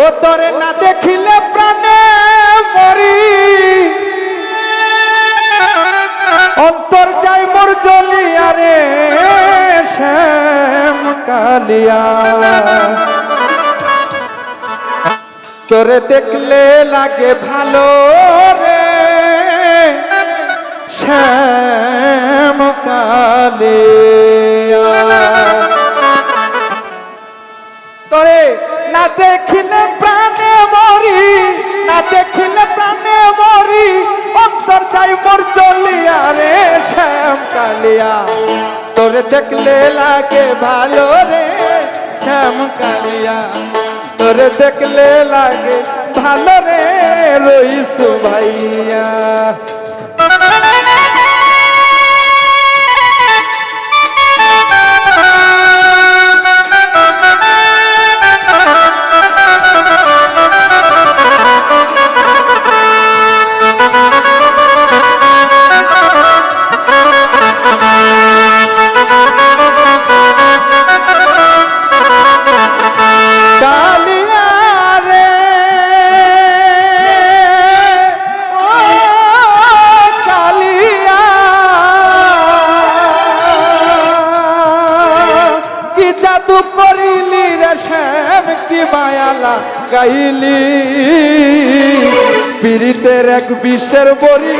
ও তরে না দেখিলে প্রাণে মরি। অন্তর যাই মোর জ্বলিয়া রে, শ্যাম কালিয়া। তোরে দেখলে লাগে ভালো রে, শ্যাম কালিয়া। দেখিলে প্রাণে মরি, না দেখিলে প্রাণে মরি, অন্তর যাই মোর চলিয়া রে শ্যাম কালিয়া। তোরে দেখলে লাগে ভালো রে শ্যাম কালিয়া। তোরে দেখলে লাগে ভালো রে রইসু ভাইয়া। জাদু করিলি রে শ্যাম কি মায়ালা গাইলি। পীড়িতের এক বিষের বড়ি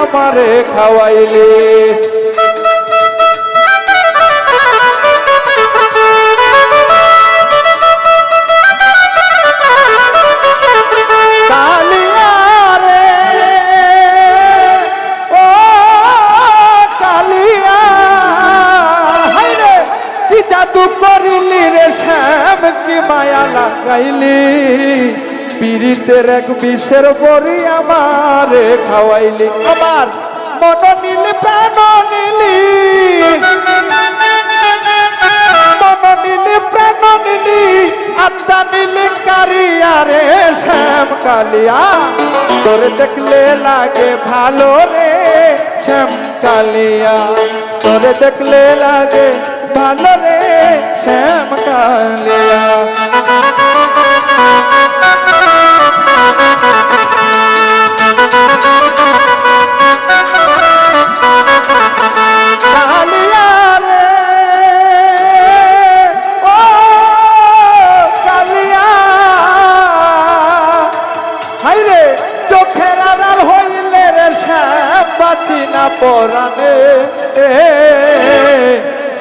আমারে খাওয়াইলি। জাদু করিলি রে শ্যাম, কি মায়া লাগাইলি? পীড়িতের এক বিষের বড়ি আমারে খাওয়াইলি। আমার মন নিলি প্রাণ নিলি। মন নিলি প্রাণ নিলি। আত্মা নিলি কারিয়া রে শ্যাম কালিয়া। তোর দেখলে লাগে ভালো রে শ্যাম কালিয়া। তোর দেখলে লাগে ভালো রে শ্যাম কালিয়া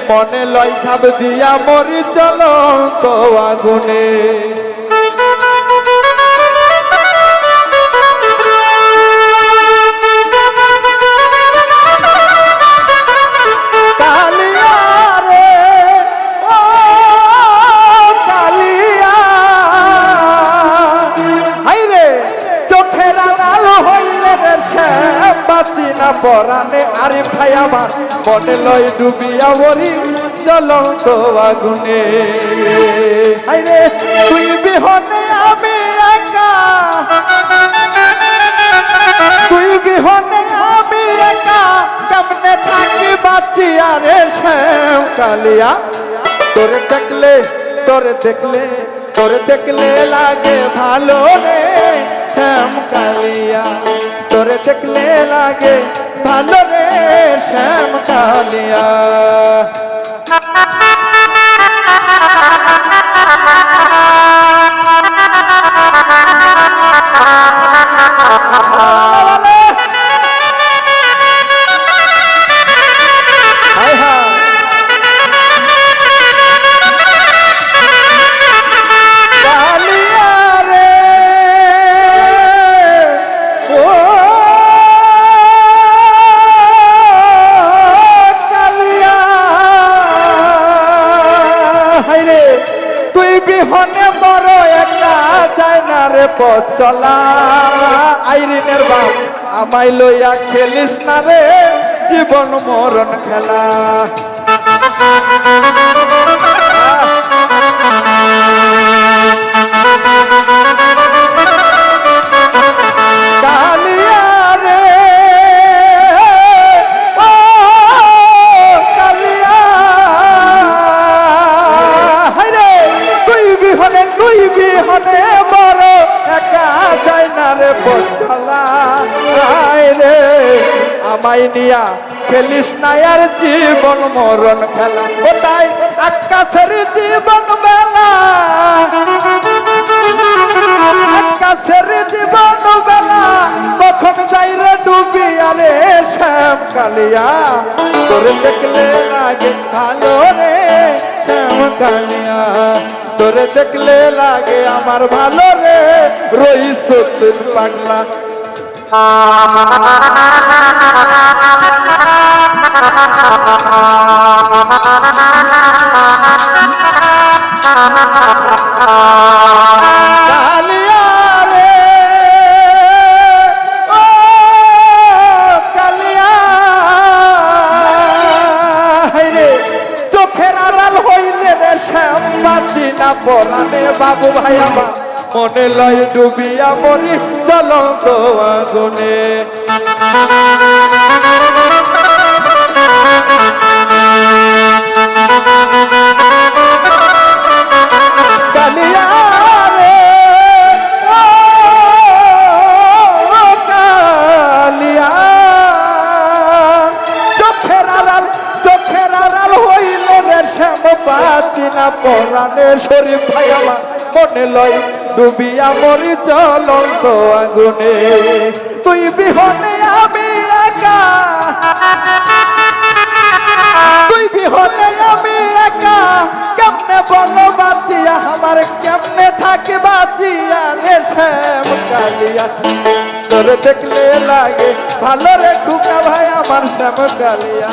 মনে লয় ছাপ দিয়া মরি চলো তো আগুনে বাঁচি না পরানে আরে ভাই আমার। মনে লয় ডুবিয়া মরি জ্বলন্ত আগুনে। হাই রে, তুই বিহনে আমি একা। তুই বিহনে আমি একা। কেমনে থাকি বাঁচি আরে শ্যাম কালিয়া। তোরে দেখলে তোরে দেখলে তোরে দেখলে লাগে ভালো রে শ্যাম কালিয়া। তোরে দেখলে লাগে ভালো রে শ্যাম কালিয়া। হায় তুই বড় একটা যায় না রে পথ চলা। আইরিনের বাপ আমায় লইয়া খেলিস না রে, জীবন মরণ খেলা। আমাই নিয়া খেলিস না আর জীবন মরণ খেলা। কোথায়? আকাশের জীবন বেলা। আকাশের জীবন বেলা। কখন যাই রে ডুবি আরে শ্যাম কালিয়া। তোর দেখলে লাগে ভালো রে শ্যাম কালিয়া। তোর দেখলে লাগে আমার ভালো রে। রইস তুই পাগলা। চোখের আড়াল হইলে রে শ্যাম বাঁচি না পরানে বাবু ভাই আমার। মনে লয় ডুবিয়া মরি চলন্ত আগুনে। শ্যাম পাচি না পরাণে। শরীফ ভাই আমার মনে লয় ডুবিয়া মরি চলন্ত আগুনে, তুই বিহনে আমি একা। তুই বিহনে আমি একা, কেমনে বলো বাঁচিয়া, আমার কেমনে থাকে বাঁচিয়া রে শ্যাম কালিয়া। তোরে দেখলে লাগে, ভালো রে খুকা ভাই আমার শ্যাম কালিয়া।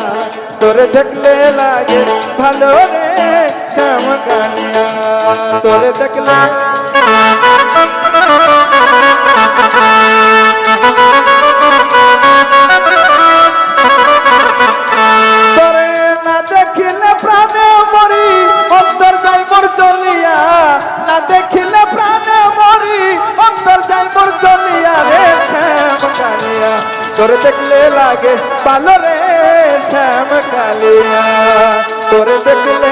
তোরে দেখলে লাগে, ভালো রে শ্যাম কালিয়া। তোর দেখলে তোরে দেখিলে লাগে ভালো রে শ্যাম কালিয়া। তোর দেখলে